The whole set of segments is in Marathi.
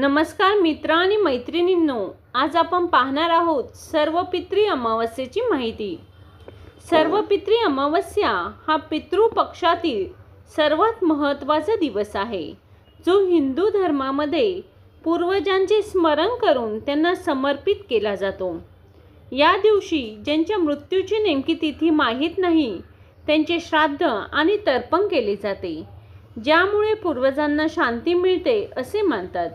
नमस्कार मित्र आणि मैत्रिणींनो आज आपण पाहणार आहोत सर्वपित्री अमावस्येची माहिती. सर्वपित्री अमावस्या हा पितृपक्षातील सर्वात महत्त्वाचा दिवस आहे. जो हिंदू धर्मामध्ये पूर्वजांचे स्मरण करून त्यांना समर्पित केला जातो. या दिवशी ज्यांच्या मृत्यूची नेमकी तिथी माहीत नाही त्यांचे श्राद्ध आणि तर्पण केले जाते ज्यामुळे पूर्वजांना शांती मिळते असे मानतात.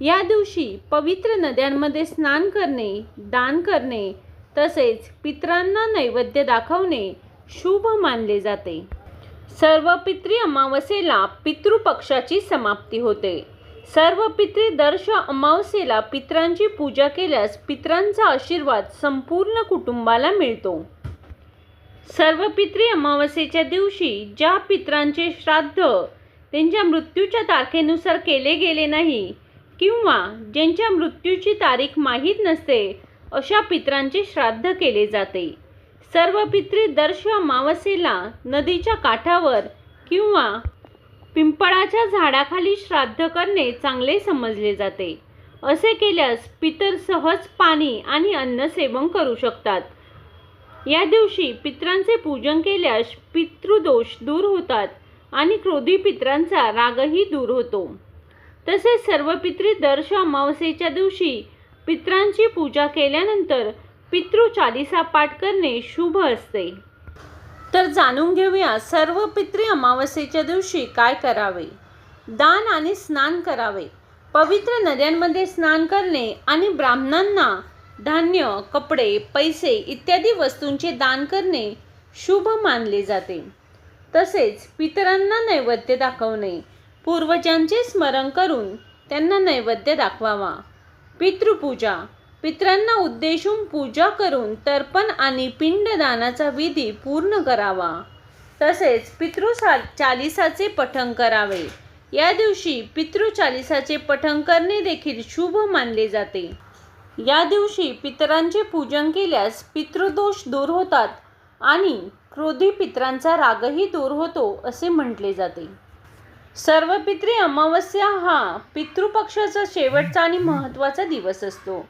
या दिवशी पवित्र नद्यांमध्ये स्नान करणे दान करणे तसेच पितरांना नैवेद्य दाखवणे शुभ मानले जाते. सर्व पितृ अमावस्येला पितृपक्षाची समाप्ती होते. सर्व पितृ दर्श अमावस्येला पितरांची पूजा केल्यास पितरांचा आशीर्वाद संपूर्ण कुटुंबाला मिळतो. सर्व पित्री अमावस्येच्या दिवशी ज्या पितरांचे श्राद्ध त्यांच्या मृत्यूच्या तारखेनुसार केले गेले नाही किंवा ज्यांच्या मृत्यूची तारीख माहीत नसते अशा पितरांचे श्राद्ध केले जाते. सर्व पितृ दर्श अमावस्येला नदीच्या काठावर किंवा पिंपळाच्या झाडाखाली श्राद्ध करणे चांगले समजले जाते. असे केल्यास पितर सहज पाणी आणि अन्न सेवन करू शकतात. या दिवशी पित्रांचे पूजन केल्यास पितृदोष दूर होतात आणि क्रोधी पित्रांचा रागही दूर होतो. तसेच सर्व पितृ दर्श अमावस्येच्या दिवशी पित्रांची पूजा केल्यानंतर पितृ चालिसा पाठ करणे शुभ असते. तर जाणून घेऊया सर्व पितृ अमावस्येच्या दिवशी काय करावे? दान आणि स्नान करावे. पवित्र नद्यांमध्ये स्नान करणे आणि ब्राह्मणांना धान्य कपडे पैसे इत्यादी वस्तूंचे दान करणे शुभ मानले जाते. तसेच पितरांना नैवेद्य दाखवणे पूर्वजांचे स्मरण करून त्यांना नैवेद्य दाखवावा. पितृपूजा. पितरांना उद्देशून पूजा करून तर्पण आणि पिंडदानाचा विधी पूर्ण करावा. तसेच पितृ चालिसाचे पठण करावे. या दिवशी पितृ चालिसाचे पठण करणे देखील शुभ मानले जाते. या दिवशी पितरांचे पूजन केल्यास पितृदोष दूर होतात आणि क्रोधी पितरांचा रागही दूर होतो असे म्हटले जाते. सर्व पितृ अमावस्या हा पितृपक्षाचा शेवटचा आणि महत्त्वाचा दिवस असतो.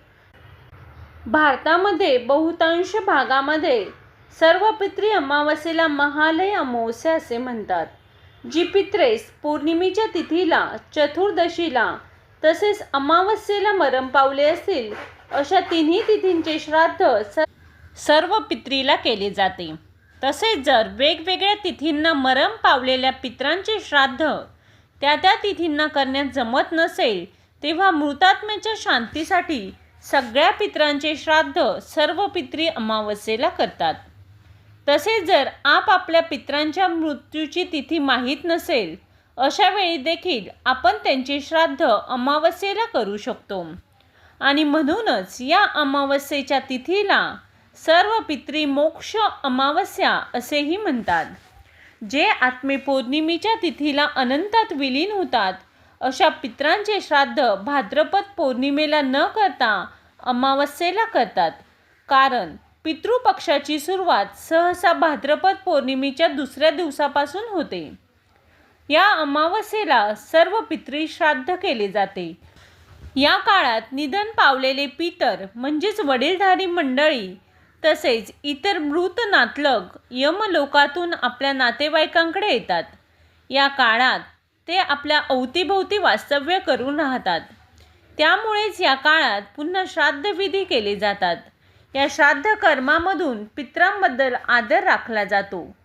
भारतामध्ये बहुतांश भागामध्ये सर्व पितृ अमावस्येला महालय अमावस्या असे म्हणतात जी पित्रेस पौर्णिमेच्या तिथीला चतुर्दशीला तसेच अमावस्येला मरण पावले असतील अशा तिन्ही तिथींचे श्राद्ध सर्व पित्रीला केले जाते. तसेच जर वेगवेगळ्या तिथींना मरण पावलेल्या पित्रांचे श्राद्ध त्या त्या तिथींना करण्यात जमत नसेल तेव्हा मृतात्म्याच्या शांतीसाठी सगळ्या पित्रांचे श्राद्ध सर्व पित्री अमावस्येला करतात. तसेच जर आप आपल्या पित्रांच्या मृत्यूची तिथी माहीत नसेल अशा वेळी देखील आपण त्यांचे श्राद्ध अमावस्येला करू शकतो. आणि म्हणूनच या अमावस्येच्या तिथीला सर्व पित्री मोक्ष अमावस्या असेही म्हणतात. जे आत्मे पौर्णिमेच्या तिथीला अनंतात विलीन होतात अशा पित्रांचे श्राद्ध भाद्रपद पौर्णिमेला न करता अमावस्येला करतात. कारण पितृपक्षाची सुरुवात सहसा भाद्रपद पौर्णिमेच्या दुसऱ्या दिवसापासून होते. या अमावस्येला सर्व पितृ श्राद्ध केले जाते. या काळात निधन पावलेले पितर म्हणजेच वडीलधारी मंडळी तसेच इतर मृत नातलग यमलोकातून आपल्या नातेवाईकांकडे येतात. या काळात ते आपल्या अवतीभोवती वास्तव्य करून राहतात. त्यामुळेच या काळात पुन्हा श्राद्धविधी केले जातात. या श्राद्ध कर्मामधून पित्रांबद्दल आदर राखला जातो.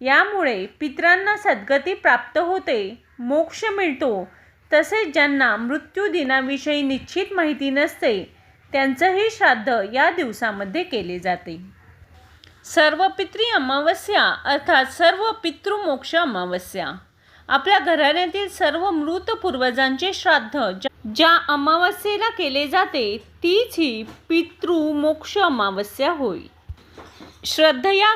यामुळे पित्रांना सद्गती प्राप्त होते मोक्ष मिळतो. तसेच ज्यांना मृत्यू दिनाविषयी निश्चित माहिती नसते त्यांचंही श्राद्ध या दिवसामध्ये केले जाते. सर्व पितृ अमावस्या अर्थात सर्व पितृमोक्ष अमावस्या. आपल्या घराण्यातील सर्व मृत पूर्वजांचे श्राद्ध ज्या अमावस्येला केले जाते तीच ही पितृमोक्ष अमावस्या होय. श्रद्धया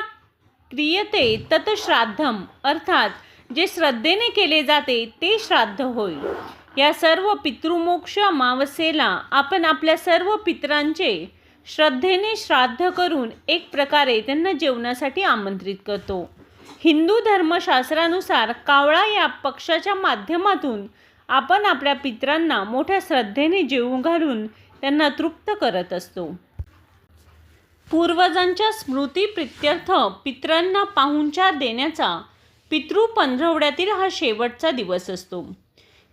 क्रियते तत श्राद्धम अर्थात जे श्रद्धेने केले जाते ते श्राद्ध होय. या सर्व पितृमोक्ष अमावस्येला आपण आपल्या सर्व पितरांचे श्रद्धेने श्राद्ध करून एक प्रकारे त्यांना जेवणासाठी आमंत्रित करतो. हिंदू धर्मशास्त्रानुसार कावळा या पक्षाच्या माध्यमातून आपण आपल्या पित्रांना मोठ्या श्रद्धेने जेवू घालून त्यांना तृप्त करत असतो. पूर्वजांच्या स्मृतीप्रित्यर्थ पित्रांना पाहुणचार देण्याचा पितृ पंधरवड्यातील हा शेवटचा दिवस असतो.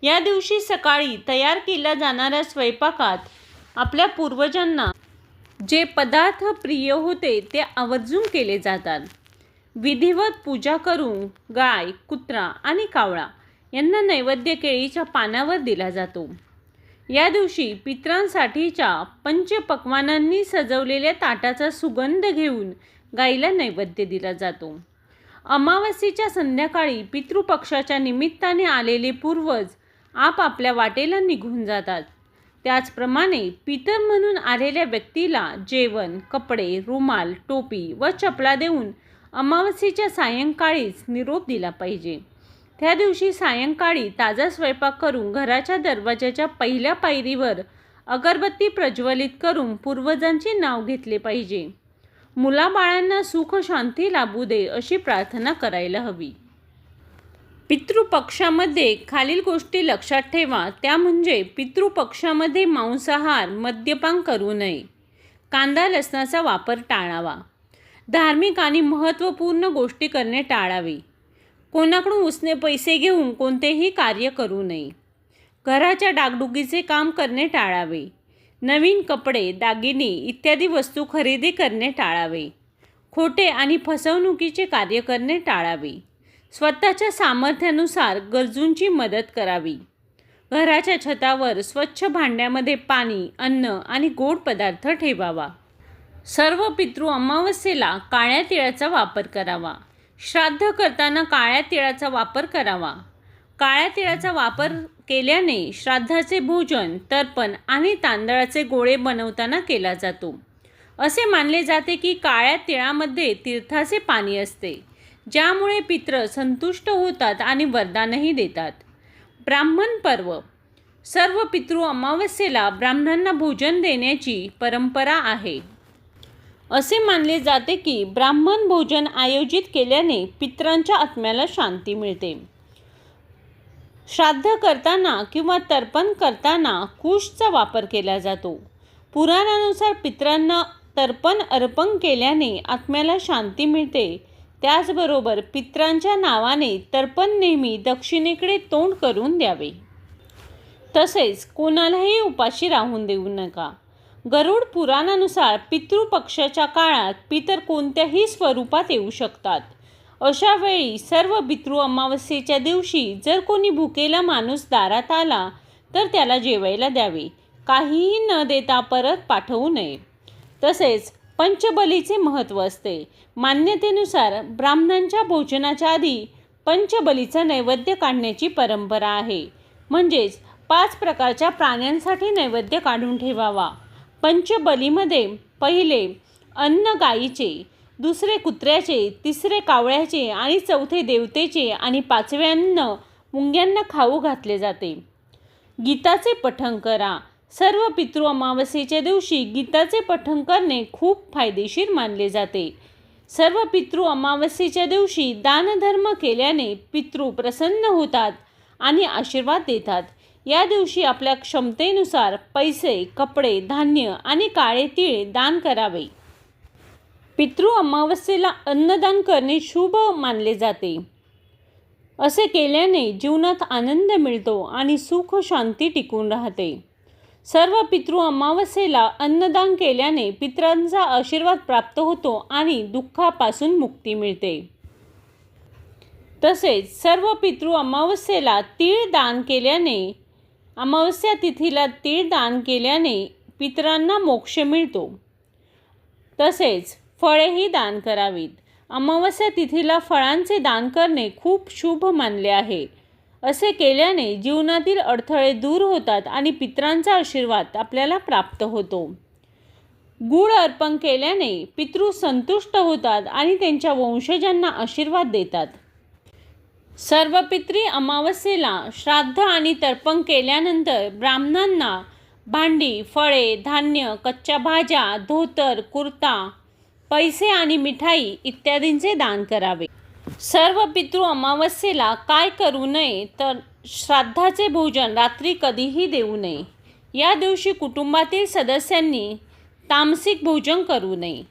या दिवशी सकाळी तयार केल्या जाणाऱ्या स्वयंपाकात आपल्या पूर्वजांना जे पदार्थ प्रिय होते ते आवर्जून केले जातात. विधिवत पूजा करून गाय कुत्रा आणि कावळा यांना नैवेद्य केळीच्या पानावर दिला जातो. या दिवशी पित्रांसाठीच्या पंचपक्वानांनी सजवलेल्या ताटाचा सुगंध घेऊन गाईला नैवेद्य दिला जातो. अमावस्येच्या संध्याकाळी पितृपक्षाच्या निमित्ताने आलेले पूर्वज आपापल्या वाटेला निघून जातात. त्याचप्रमाणे पितर म्हणून आलेल्या व्यक्तीला जेवण कपडे रुमाल टोपी व चपला देऊन अमावस्येच्या सायंकाळीच निरोप दिला पाहिजे. त्या दिवशी सायंकाळी ताजा स्वयंपाक करून घराच्या दरवाजाच्या पहिल्या पायरीवर अगरबत्ती प्रज्वलित करून पूर्वजांचे नाव घेतले पाहिजे. मुलाबाळांना सुख शांती लाभू दे अशी प्रार्थना करायला हवी. पितृपक्षामध्ये खालील गोष्टी लक्षात ठेवा. त्या म्हणजे पितृपक्षामध्ये मांसाहार मद्यपान करू नये. कांदा लसणाचा वापर टाळावा. धार्मिक आणि महत्त्वपूर्ण गोष्टी करणे टाळावे. कोणाकडून उसने पैसे घेऊन कोणतेही कार्य करू नये. घराच्या डागडुगीचे काम करणे टाळावे. नवीन कपडे दागिने इत्यादी वस्तू खरेदी करणे टाळावे. खोटे आणि फसवणुकीचे कार्य करणे टाळावे. स्वतःच्या सामर्थ्यानुसार गरजूंची मदत करावी. घराच्या छतावर स्वच्छ भांड्यामध्ये पाणी अन्न आणि गोड पदार्थ ठेवावा. सर्व पितृ अमावस्येला काळ्या तिळाचा वापर करावा. श्राद्ध करताना काळ्या तिळाचा वापर करावा. काळ्या तिळाचा वापर केल्याने श्राद्धाचे भोजन तर्पण आणि तांदळाचे गोळे बनवताना केला जातो. असे मानले जाते की काळ्या तिळामध्ये तीर्थाचे पाणी असते. ज्यामुळे पित्र संतुष्ट होतात आणि वरदानही देतात. ब्राह्मण पर्व. सर्व पितृ अमावस्येला ब्राह्मणांना भोजन देण्याची परंपरा आहे. असे मानले जाते की ब्राह्मण भोजन आयोजित केल्याने पित्रांच्या आत्म्याला शांती मिळते. श्राद्ध करताना किंवा तर्पण करताना कुशचा वापर केला जातो. पुराणानुसार पित्रांना तर्पण अर्पण केल्याने आत्म्याला शांती मिळते. त्याचबरोबर पित्रांच्या नावाने तर्पण नेहमी दक्षिणेकडे तोंड करून द्यावे. तसेच कोणालाही उपाशी राहून देऊ नका. गरुड पुराणानुसार पितृपक्षाच्या काळात पितर कोणत्याही स्वरूपात येऊ शकतात. अशा वेळी सर्व पितृ अमावस्येच्या दिवशी जर कोणी भुकेला माणूस दारात आला तर त्याला जेवायला द्यावे. काहीही न देता परत पाठवू नये. तसेच पंचबलीचे महत्त्व असते. मान्यतेनुसार ब्राह्मणांच्या भोजनाच्या आधी पंचबलीचा नैवेद्य काढण्याची परंपरा आहे. म्हणजेच पाच प्रकारच्या प्राण्यांसाठी नैवेद्य काढून ठेवावा. पंचबलीमध्ये पहिले अन्न गायीचे दुसरे कुत्र्याचे तिसरे कावळ्याचे आणि चौथे देवतेचे आणि पाचवे अन्न मुंग्यांना खाऊ घातले जाते. गीताचे पठण करा. सर्व पितृ अमावस्येच्या दिवशी गीताचे पठण करणे खूप फायदेशीर मानले जाते. सर्व पितृ अमावस्येच्या दिवशी दानधर्म केल्याने पितृ प्रसन्न होतात आणि आशीर्वाद देतात. या दिवशी आपल्या क्षमतेनुसार पैसे कपडे धान्य आणि काळे तीळ दान करावे. पितृ अमावस्येला अन्नदान करणे शुभ मानले जाते. असे केल्याने जीवनात आनंद मिळतो आणि सुख शांती टिकून राहते. सर्व पितृ अमावस्येला अन्नदान केल्याने पितरांचा आशीर्वाद प्राप्त होतो आणि दुःखापासून मुक्ती मिळते. तसेच सर्व पितृ अमावस्येला तीळ दान केल्याने अमावस्या तिथीला तीळ दान केल्याने पितरांना मोक्ष मिळतो. तसेच फळेही दान करावीत. अमावस्या तिथीला फळांचे दान करणे खूप शुभ मानले आहे. असे केल्याने जीवनातील अडथळे दूर होतात आणि पित्रांचा आशीर्वाद आपल्याला प्राप्त होतो. गुळ अर्पण केल्याने पितृ संतुष्ट होतात आणि त्यांच्या वंशजांना आशीर्वाद देतात. सर्व पित्री अमावस्येला श्राद्ध आणि तर्पण केल्यानंतर ब्राह्मणांना भांडी फळे धान्य कच्च्या भाज्या धोतर कुर्ता पैसे आणि मिठाई इत्यादींचे दान करावे. सर्व पितृ अमावस्येला काय करू नये तर श्राद्धाचे भोजन रात्री कधीही देऊ नये. या दिवशी कुटुंबातील सदस्यांनी तामसिक भोजन करू नये.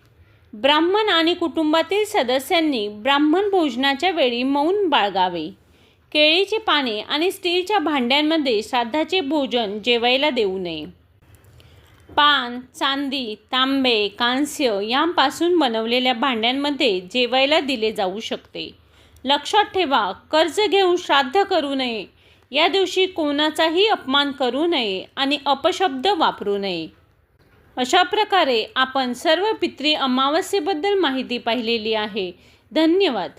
ब्राह्मण आणि कुटुंबातील सदस्यांनी ब्राह्मण भोजनाच्या वेळी मौन बाळगावे. केळीची पाने आणि स्टीलच्या भांड्यांमध्ये श्राद्धाचे भोजन जेवायला देऊ नये. पान चांदी तांबे कांस्य यांपासून बनवलेल्या भांड्यांमध्ये जेवायला दिले जाऊ शकते. लक्षात ठेवा कर्ज घेऊन श्राद्ध करू नये. या दिवशी कोणाचाही अपमान करू नये आणि अपशब्द वापरू नये. अशा प्रकारे आपण सर्व पित्री अमावस्येबद्दल माहिती पाहिलेली आहे. धन्यवाद.